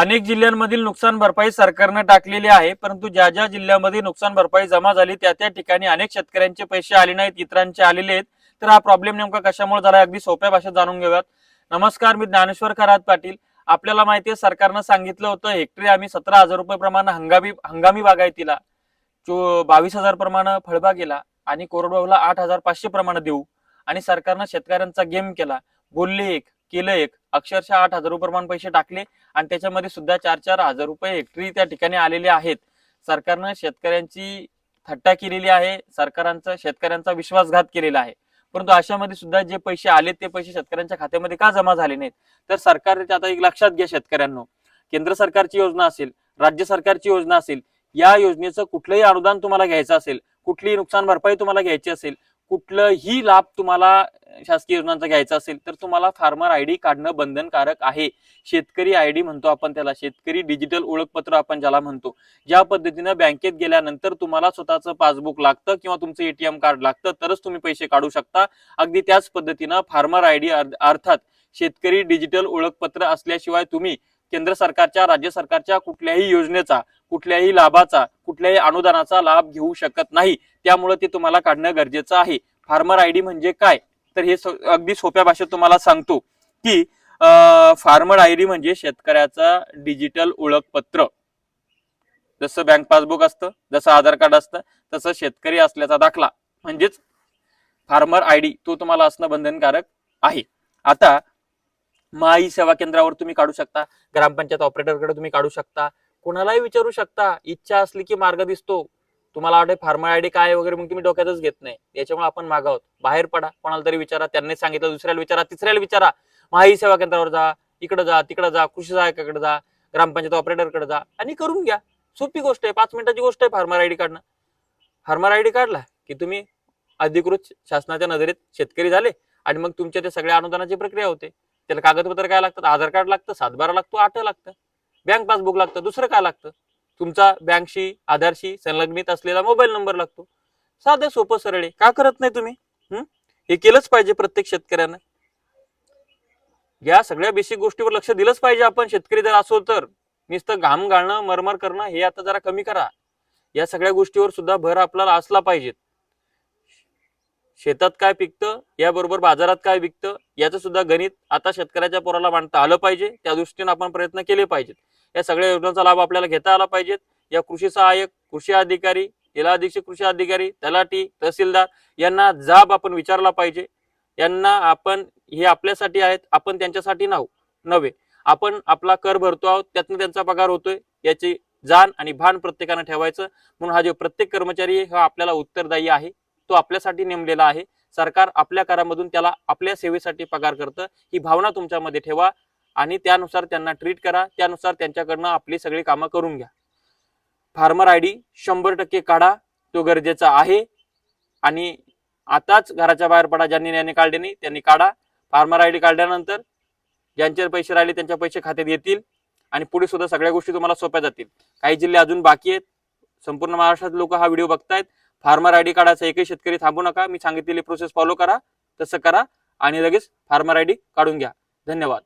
अनेक जिल्ह्यांमधील नुकसान भरपाई सरकारनं टाकलेली आहे परंतु ज्या ज्या जिल्ह्यामध्ये नुकसान भरपाई जमा झाली त्या त्या ठिकाणी अनेक शेतकऱ्यांचे पैसे आले नाहीत इतरांचे आलेले आहेत. तर हा प्रॉब्लेम नेमका कशामुळे झाला अगदी सोप्या भाषेत जाणून घेऊयात. नमस्कार मी ज्ञानेश्वर खरात पाटील. आपल्याला माहिती आहे सरकारनं सांगितलं होतं हेक्टरी आम्ही सतरा हजार रुपये प्रमाणे हंगामी हंगामी बागायतीला चो बावीस हजार प्रमाणे फळबागेला आणि कोरडवाहूला आठ हजार पाचशे प्रमाणे देऊ. आणि सरकारनं शेतकऱ्यांचा गेम केला. बोलले एक केलं एक. अक्षरशः आठ हजार रुपये प्रमाण पैसे टाकले आणि त्याच्यामध्ये सुद्धा चार चार हजार रुपये हेक्टरी त्या ठिकाणी आलेले आहेत. सरकारनं शेतकऱ्यांची थट्टा केलेली आहे. सरकारांचा शेतकऱ्यांचा विश्वासघात केलेला आहे. परंतु अशामध्ये सुद्धा जे पैसे आले ते पैसे शेतकऱ्यांच्या खात्यामध्ये का जमा झाले नाहीत? तर सरकारने आता एक लक्षात घ्या शेतकऱ्यांनो. केंद्र सरकारची योजना असेल राज्य सरकारची योजना असेल या योजनेचं कुठलंही अनुदान तुम्हाला घ्यायचं असेल कुठलीही नुकसान भरपाई तुम्हाला घ्यायची असेल कुठलंही लाभ तुम्हाला शासकीय योजनांचा घ्यायचा असेल तर तुम्हाला फार्मर आयडी काढणं बंधनकारक आहे. शेतकरी आयडी म्हणतो आपण त्याला. शेतकरी डिजिटल ओळखपत्र आपण ज्याला म्हणतो. ज्या पद्धतीनं बँकेत गेल्यानंतर तुम्हाला स्वतःचं पासबुक लागतं किंवा तुमचं एटीएम कार्ड लागतं तरच तुम्ही पैसे काढू शकता. अगदी त्याच पद्धतीनं फार्मर आयडी अर्थात शेतकरी डिजिटल ओळखपत्र असल्याशिवाय तुम्ही केंद्र सरकारच्या राज्य सरकारच्या कुठल्याही योजनेचा कुठल्याही लाभाचा कुठल्याही अनुदानाचा लाभ घेऊ शकत नाही. त्यामुळे ते तुम्हाला काढणं गरजेचं आहे. फार्मर आयडी म्हणजे काय? तर हे अगदी सोप्या भाषेत तुम्हाला सांगतो की फार्मर आय डी म्हणजे शेतकऱ्याचा डिजिटल ओळखपत्र. जसं बँक पासबुक असतं जसं आधार कार्ड असतं तसं शेतकरी असल्याचा दाखला. म्हणजेच फार्मर आय डी तो तुम्हाला असणं बंधनकारक आहे. आता माई सेवा केंद्रावर तुम्ही काढू शकता ग्रामपंचायत ऑपरेटरकडे तुम्ही काढू शकता कोणालाही विचारू शकता इच्छा असली की मार्ग दिसतो तुम्हाला वाटते फार्मर आयडी काय वगैरे मग तुम्ही डोक्यातच घेत नाही. याच्यामुळे आपण मागावत बाहेर पडा. कोणाला तरी विचारा. त्यांनी सांगितलं दुसऱ्याला विचारा. तिसऱ्याला विचारा. माई सेवा केंद्रावर जा. इकडे जा तिकडे जा. कृषी सहायकाकडे जा. ग्रामपंचायत ऑपरेटरकडे जा. आणि करून घ्या. सोपी गोष्ट आहे. पाच मिनिटाची गोष्ट आहे फार्मर आयडी काढणं. फार्मर आयडी काढला की तुम्ही अधिकृत शासनाच्या नजरेत शेतकरी झाले आणि मग तुमच्या ते सगळ्या अनुदानाची प्रक्रिया होते. त्याला कागदपत्र काय लागतात? आधार कार्ड लागतं सातबारा लागतो आठ लागतं. बँक पासबुक लागतं दुसरं काय लागतं? तुमचा बँकशी आधारशी संलग्नित असलेला मोबाईल नंबर लागतो. साधं सोपं सरळ आहे. का करत नाही तुम्ही? हम्म हे केलंच पाहिजे प्रत्येक शेतकऱ्यानं. या सगळ्या बेसिक गोष्टीवर लक्ष दिलंच पाहिजे आपण. शेतकरी जर असो तर नुसतं घाम घालणं मरमर करणं हे आता जरा कमी करा. या सगळ्या गोष्टीवर सुद्धा भर आपल्याला असला पाहिजे. शेतात काय पिकतं याबरोबर बाजारात काय विकतं याचं सुद्धा गणित आता शेतकऱ्याच्या पोराला मांडता आलं पाहिजे. त्या दृष्टीने आपण प्रयत्न केले पाहिजेत. या सगळ्या योजनांचा लाभ आपल्याला घेता आला पाहिजेत. या कृषी सहाय्यक कृषी अधिकारी जिल्हा अधीक्षक कृषी अधिकारी तलाठी तहसीलदार यांना जाब आपण विचारला पाहिजे. यांना आपण हे आपल्यासाठी आहेत आपण त्यांच्यासाठी नाव नव्हे. आपण आपला कर भरतो आहोत त्यातनं त्यांचा पगार होतोय याची जाण आणि भान प्रत्येकानं ठेवायचं. म्हणून हा जो प्रत्येक कर्मचारी आहे, हा आपल्याला उत्तरदायी आहे तो आपल्यासाठी नेमलेला आहे. सरकार आपल्या करामधून त्याला आपल्या सेवेसाठी पगार करतं. ही भावना तुमच्यामध्ये ठेवा. आणि त्यानुसार त्यांना ट्रीट करा त्यानुसार त्यांच्याकडनं आपली सगळी कामं करून घ्या. फार्मर आय डी शंभर टक्के काढा तो गरजेचा आहे. आणि आताच घराच्या बाहेर पडा ज्यांनी ज्यांनी काढले नाही त्यांनी काढा. फार्मर आय डी काढल्यानंतर ज्यांचे पैसे राहिले त्यांच्या पैसे खात्यात येतील आणि पुढे सुद्धा सगळ्या गोष्टी तुम्हाला सोप्या जातील. काही जिल्हे अजून बाकी आहेत. संपूर्ण महाराष्ट्रात लोक हा व्हिडिओ बघतायत. फार्मर आय डी काढायचा एकही शेतकरी थांबू नका. मी सांगितलेली प्रोसेस फॉलो करा तसं करा आणि लगेच फार्मर आय डी काढून घ्या. धन्यवाद.